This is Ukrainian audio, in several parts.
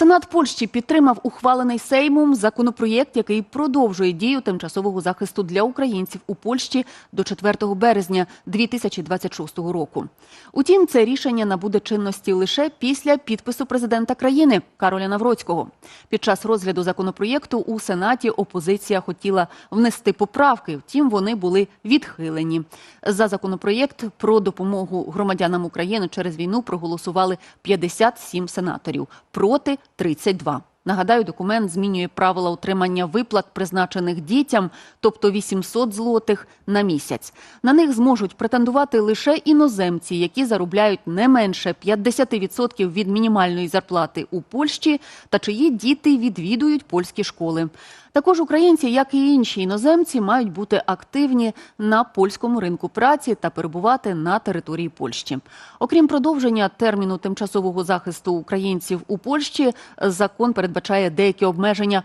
Сенат Польщі підтримав ухвалений Сеймом законопроєкт, який продовжує дію тимчасового захисту для українців у Польщі до 4 березня 2026 року. Утім, це рішення набуде чинності лише після підпису президента країни Кароля Навроцького. Під час розгляду законопроєкту у Сенаті опозиція хотіла внести поправки, втім вони були відхилені. За законопроєкт про допомогу громадянам України через війну проголосували 57 сенаторів проти 32. Нагадаю, документ змінює правила отримання виплат, призначених дітям, тобто 800 злотих на місяць. На них зможуть претендувати лише іноземці, які заробляють не менше 50% від мінімальної зарплати у Польщі та чиї діти відвідують польські школи. Також українці, як і інші іноземці, мають бути активні на польському ринку праці та перебувати на території Польщі. Окрім продовження терміну тимчасового захисту українців у Польщі, закон передбачає деякі обмеження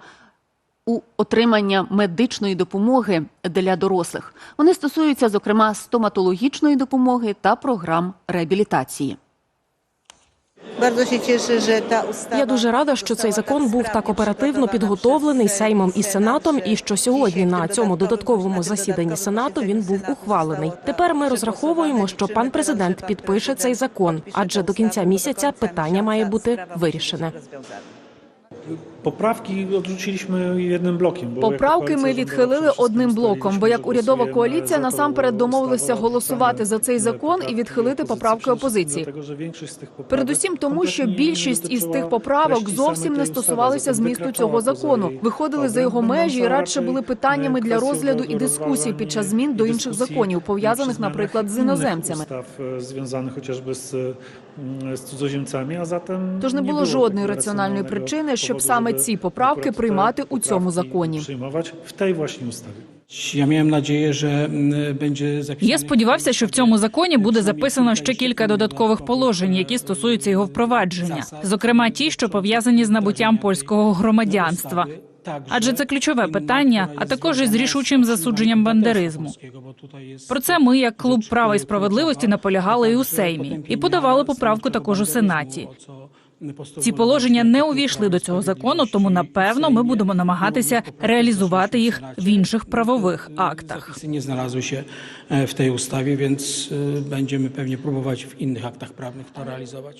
у отримання медичної допомоги для дорослих. Вони стосуються, зокрема, стоматологічної допомоги та програм реабілітації. Я дуже рада, що цей закон був так оперативно підготовлений Сеймом і Сенатом, і що сьогодні на цьому додатковому засіданні Сенату він був ухвалений. Тепер ми розраховуємо, що пан президент підпише цей закон, адже до кінця місяця питання має бути вирішене. who jednym blokiem. bo jako Поправки ми відхилили одним блоком, бо як урядова коаліція насамперед домовилися ustawą голосувати за цей закон і відхилити поправки опозиції. Передусім тому, що більшість із тих поправок зовсім не стосувалися змісту цього закону, виходили за його межі і радше були питаннями e, для розгляду і дискусії під час змін до інших законів, пов'язаних, наприклад, з іноземцями. e, chociażby z, mm, z cudzoziemcami, a zatem Тож не було жодної раціональної причини, щоб саме ці поправки приймати у цьому poprawki законі. Miałem nadzieję, że mm, będzie zapisane... Я сподівався, що в цьому законі буде записано ще кілька додаткових положень, які стосуються його впровадження, зокрема ті, що пов'язані з набуттям польського громадянства. Адже це ключове питання, а також із рішучим засудженням бандеризму. Про це ми, як клуб права і справедливості, наполягали і у Сеймі, і подавали поправку також у Сенаті. Ці положення не увійшли до цього закону, тому напевно ми будемо намагатися реалізувати їх в інших правових актах. Не nie znalazły się e, w tej певні пробувати в інших актах правних та innych